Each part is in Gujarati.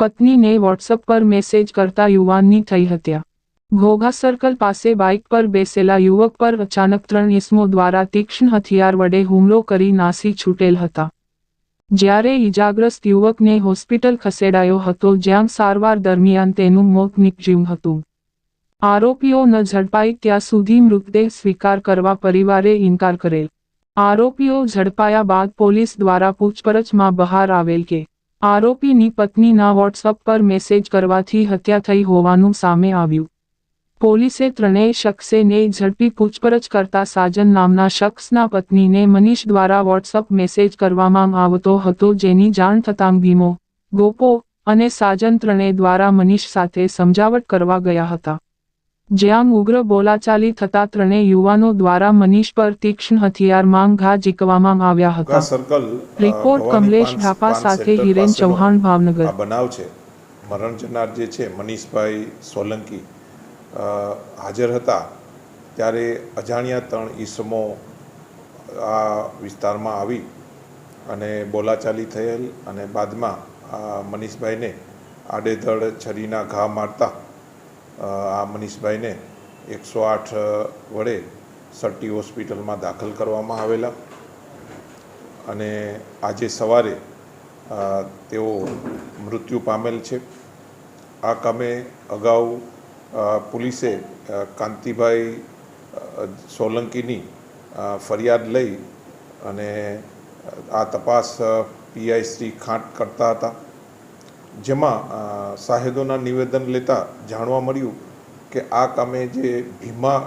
પત્નીને વોટ્સઅપ પર મેસેજ કરતા યુવાનની થઈ હત્યા. ઘોઘા સર્કલ પાસે બાઇક પર બેસેલા યુવક પર અચાનક ત્રણ ઇસમો દ્વારા તીક્ષ્ણ હથિયાર વડે હુમલો કરી નાસી છૂટેલ હતા. જ્યારે ઇજાગ્રસ્ત યુવકને હોસ્પિટલ ખસેડાયો હતો જ્યાં સારવાર દરમિયાન તેનું મોત નીપજ્યું હતું. આરોપીઓ ન ઝડપાઈ ત્યાં સુધી મૃતદેહ સ્વીકાર કરવા પરિવારે ઇનકાર કરેલ. આરોપીઓ ઝડપાયા બાદ પોલીસ દ્વારા પૂછપરછમાં બહાર આવેલ કે આરોપીની પત્નીના વોટ્સઅપ પર મેસેજ કરવાથી હત્યા થઈ હોવાનું સામે આવ્યું. પોલીસે ત્રણેય શખ્સેને ઝડપી પૂછપરછ કરતા સાજન નામના શખ્સના પત્નીને મનીષ દ્વારા વોટ્સઅપ મેસેજ કરવામાં આવતો હતો જેની જાણ થતાં ભીમો, ગોપો અને સાજન ત્રણેય દ્વારા મનીષ સાથે સમજાવટ કરવા ગયા હતા. જ્યાં ઉગ્ર બોલાચાલી થતા ત્રણેય યુવાનો દ્વારા મનીષ પર તીક્ષ્ણ હથિયાર માંગ ઘા જીકવામાં આવ્યા હતા. રિપોર્ટ કમલેશ ઢાપા સાથે હિરેન ચૌહાણ ભાવનગર. બનાવ છે. મરણ જનાર જે છે મનીષભાઈ સોલંકી હાજર હતા ત્યારે અજાણ્યા ત્રણ ઈસમો આ વિસ્તારમાં આવી અને બોલાચાલી થયેલ અને બાદમાં મનીષભાઈને આડેધડ છરીના ઘા મારતા આ મનીષભાઈને એકસો આઠ વડે સટ્ટી હોસ્પિટલમાં દાખલ કરવામાં આવેલા. અને આજે સવારે તેઓ મૃત્યુ પામેલ છે. આ કામે અગાઉ પોલીસે કાંતિભાઈ સોલંકીની ફરિયાદ લઈ અને આ તપાસ પીઆઈ શ્રી ખાંટ કરતા હતા. જેમાં સાહેદોના નિવેદન લેતા જાણવા મળ્યું કે આ કામે જે ભીમા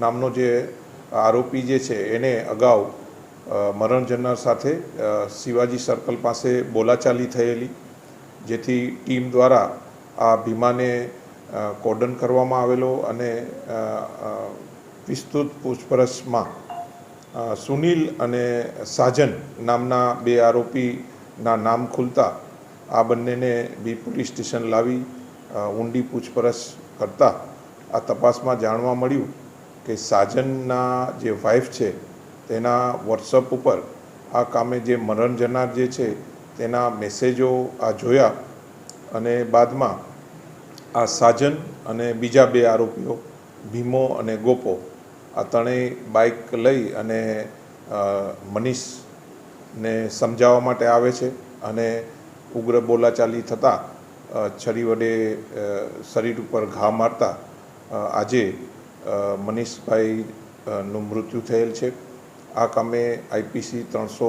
નામનો જે આરોપી જે છે, એને અગાઉ મરણ જનાર સાથે શિવાજી સર્કલ પાસે બોલાચાલી થયેલી, જેથી ટીમ દ્વારા આ ભીમાને કોર્ડન કરવામાં આવેલો અને વિસ્તૃત પૂછપરછમાં સુનિલ અને સાજન નામના બે આરોપીના નામ ખુલતા આ બંનેને બી પોલીસ સ્ટેશન લાવી ઊંડી પૂછપરછ કરતા આ તપાસમાં જાણવા મળ્યું કે સાજનના જે વાઇફ છે, તેના વોટ્સઅપ ઉપર આ કામે જે મરણ જનાર જે છે, તેના મેસેજો આ જોયા અને બાદમાં આ સાજન અને બીજા બે આરોપીઓ, ભીમો અને ગોપો, આ ત્રણેય બાઇક લઈ અને મનીષને સમજાવવા માટે આવે છે અને ઉગ્ર બોલાચાલી થતાં છરી વડે શરીર ઉપર ઘા મારતા આજે મનીષભાઈનું મૃત્યુ થયેલ છે. આ કામે આઈપીસી ત્રણસો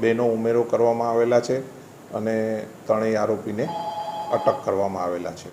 બેનો ઉમેરો કરવામાં આવેલા છે અને ત્રણેય આરોપીને અટક કરવામાં આવેલા છે.